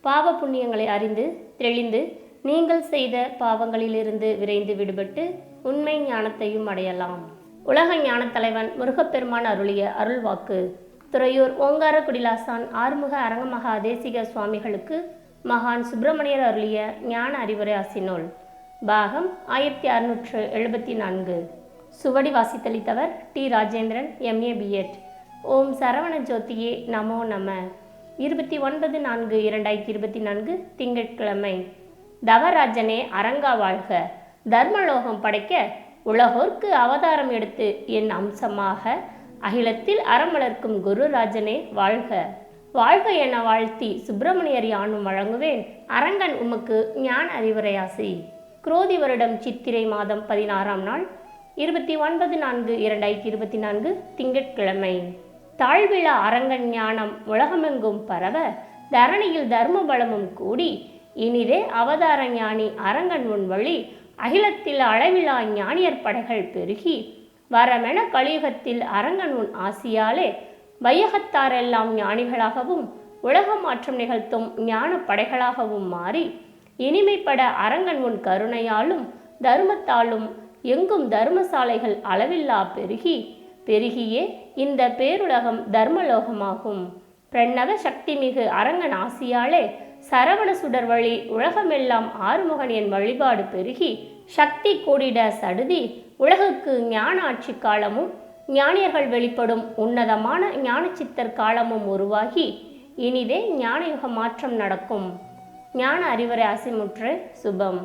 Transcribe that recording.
பாவ புண்ணியங்களை அறிந்து தெளிந்து நீங்கள் செய்த பாவங்களிலிருந்து விரைந்து விடுபட்டு உண்மை ஞானத்தையும் அடையலாம். உலக ஞானத் தலைவன் முருகப்பெருமான் அருளிய அருள்வாக்கு. துறையூர் ஓங்கார குடிலாசான் ஆறுமுக அரங்கமகா தேசிக சுவாமிகளுக்கு மகான் சுப்பிரமணியர் அருளிய ஞான அறிவுரை ஆசினோல். பாகம் ஆயிரத்தி அறுநூற்று எழுபத்தி நான்கு. சுவடி வாசித்தளித்தவர் T. Rajendran MA BEd Om Saravana ஜோதியே நமோ நம. இருபத்தி ஒன்பது நான்கு இரண்டாயிரத்தி இருபத்தி நான்கு திங்கட்கிழமை. தவராஜனே அரங்கா வாழ்க. தர்மலோகம் படைக்க உலகோர்க்கு அவதாரம் எடுத்து என் அம்சமாக. அகிலத்தில் அறமலர்க்கும் குருராஜனே வாழ்க. வாழ்க என வாழ்த்தி சுப்பிரமணியர் யானும் வழங்குவேன். அரங்கன் உமக்கு ஞான அறிவுரையாசி. குரோதி வருடம் சித்திரை மாதம் பதினாறாம் நாள் இருபத்தி ஒன்பது நான்கு இரண்டாயிரத்தி இருபத்தி நான்கு திங்கட்கிழமை. தாழ்விழா அரங்கன் ஞானம் உலகமெங்கும் பரவ தரணியில் தர்ம பலமும் கூடி இனிதே அவதார ஞானி அரங்கன் உன் வழி அகிலத்தில் அளவிலா ஞானியர் படைகள் பெருகி வரமென கலியுகத்தில் அரங்கன் உன் ஆசியாலே வையகத்தாரெல்லாம் ஞானிகளாகவும் உலக மாற்றம் நிகழ்த்தும் ஞான படைகளாகவும் மாறி இனிமைப்பட அரங்கன் உன் கருணையாலும் தர்மத்தாலும் எங்கும் தர்மசாலைகள் அளவில்லா பெருகி பெருகியே இந்த பேருலகம் தர்மலோகமாகும். பிரணவ சக்தி மிகு அரங்கன் ஆசியாலே சரவண சுடர் வழி உலகமெல்லாம் ஆறுமுகன் என் வழிபாடு பெருகி சக்தி கூடிட சடுதி உலகுக்கு ஞான ஆட்சி காலமும் ஞானியர்கள் வெளிப்படும் உன்னதமான ஞானச்சித்தர் காலமும் உருவாகி இனிதே ஞானயுக மாற்றம் நடக்கும். ஞான அறிவுரை அசிமுற்று சுபம்.